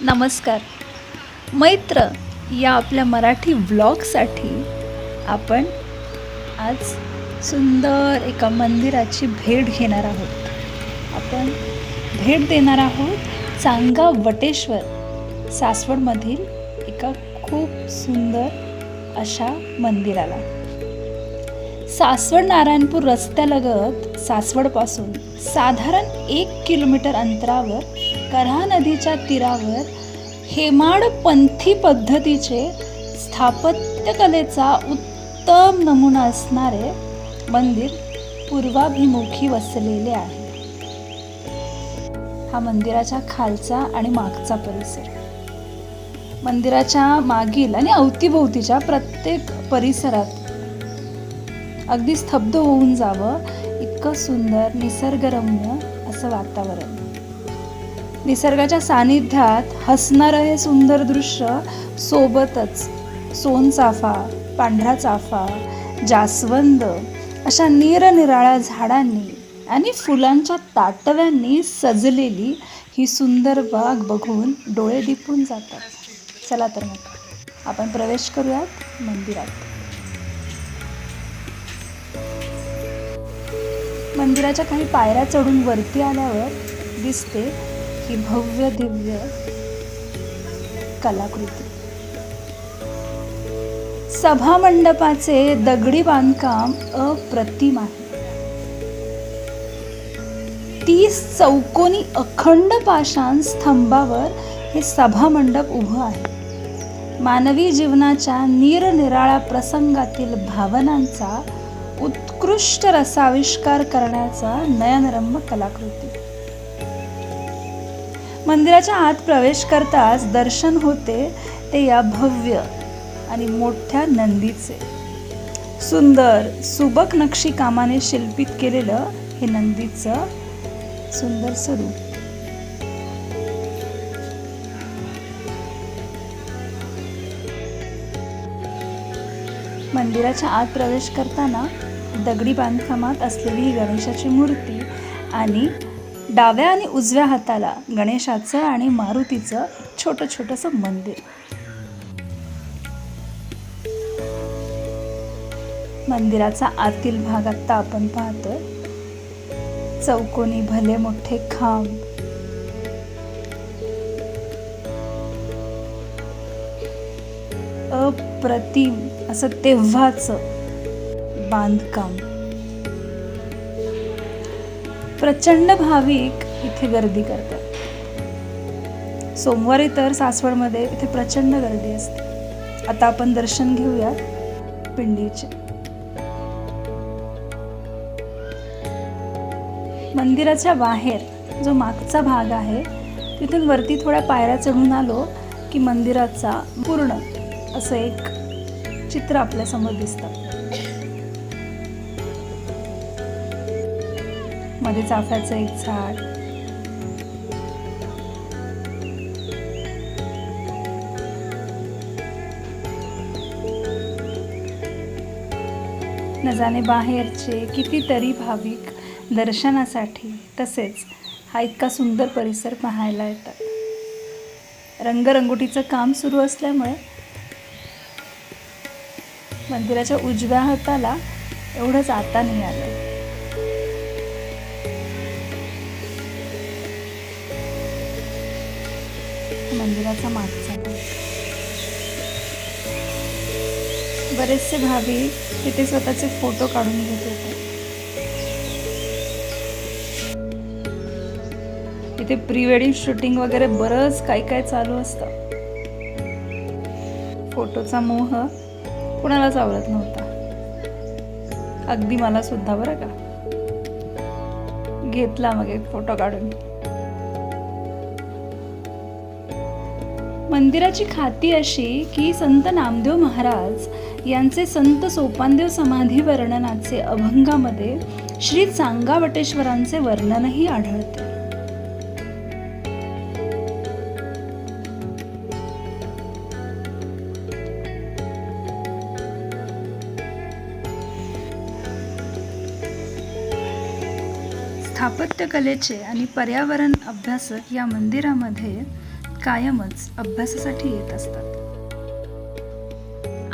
नमस्कार. मैत्र या आपल्या मराठी व्लॉगसाठी आपण आज सुंदर एका मंदिराची भेट घेणार आहोत. आपण भेट देणार आहोत चांगा वटेश्वर सासवडमधील एका खूप सुंदर अशा मंदिराला. सासवड नारायणपूर रस्त्यालगत सासवडपासून साधारण एक किलोमीटर अंतरावर कऱ्हा नदीच्या तीरावर हेमाडपंथी पद्धतीचे स्थापत्यकलेचा उत्तम नमुना असणारे मंदिर पूर्वाभिमुखी वसलेले आहे. हा मंदिराच्या खालचा आणि मागचा परिसर. मंदिराच्या मागील आणि अवतीभोवतीच्या प्रत्येक परिसरात अगदी स्तब्ध होऊन जावं इतकं सुंदर निसर्गरम्य असं वातावरण. निसर्गाच्या सानिध्यात हसणारं हे सुंदर दृश्य सोबतच सोनचाफा पांढरा चाफा जास्वंद अशा निरनिराळ्या झाडांनी आणि फुलांच्या ताटव्यांनी सजलेली ही सुंदर बाग बघून डोळे दिपून जातात. चला तर मग आपण प्रवेश करूयात मंदिरात. मंदिराच्या काही पायऱ्या चढून वरती आल्यावर दिसते ही भव्य दिव्य कलाकृती. सभा मंडपाचे दगडी बांधकाम अप्रतिम आहे. तीस चौकोनी अखंड पाषाण स्तंभावर हे सभा मंडप उभं आहे. मानवी जीवनाच्या निरनिराळ्या प्रसंगातील भावनांचा उत्कृष्ट रसाविष्कार करण्याचा नयनरम्य कलाकृती. मंदिराच्या आत प्रवेश करताच दर्शन होते ते या भव्य आणि मोठ्या नंदीचे. सुंदर सुबक नक्षी कामाने शिल्पित केलेलं हे नंदीचं सुंदर स्वरूप. मंदिराच्या आत प्रवेश करताना दगडी बांधकामात असलेली ही गणेशाची मूर्ती आणि डाव्या आणि उजव्या हाताला गणेशाचं आणि मारुतीचं छोटं छोटंसं मंदिर. मंदिराचा आतील भाग आत्ता आपण पाहतोय. चौकोनी भले मोठे खांब. अप्रतिम असं तेव्हाच बांधकाम. प्रचंड भाविक इथे गर्दी करतात. सोमवारी तर सासवडमध्ये इथे प्रचंड गर्दी असते. आता आपण दर्शन घेऊयात पिंडीचे. मंदिराच्या बाहेर जो मागचा भाग आहे तिथून वरती थोड्या पायऱ्या चढून आलो की मंदिराचा पूर्ण असं एक चित्र आपल्यासमोर दिसतं. मध्ये चाफ्याचं एक झाड. नजाने बाहेरचे कितीतरी भाविक दर्शनासाठी तसेच हा इतका सुंदर परिसर पाहायला येतात. रंगरंगोटीचं काम सुरू असल्यामुळे मंदिराच्या उजव्या हाताला एवढंच आता नाही आलं. मंदिराचा मागचा. बरेचसे भावी तिथे स्वतःचे फोटो काढून घेत होते. तिथे प्री वेडिंग शूटिंग वगैरे बरंच काय काय चालू असतं. फोटोचा मोह कुणालाच आवडत नव्हता. अगदी मला सुद्धा बरं का. घेतला मग एक फोटो काढून. मंदिराची खाती अशी की संत नामदेव महाराज यांचे संत सोपानदेव समाधी वर्णनाचे अभंगामध्ये श्री चांगावटेश्वरांचे वर्णनही आढळते. स्थापत्यकलेचे आणि पर्यावरण अभ्यासक या मंदिरामध्ये कायमच अभ्यासासाठी येत असतात.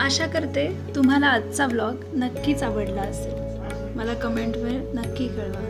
आशा करते तुम्हाला आजचा ब्लॉग नक्कीच आवडला असेल. मला कमेंटवर नक्की कळवा.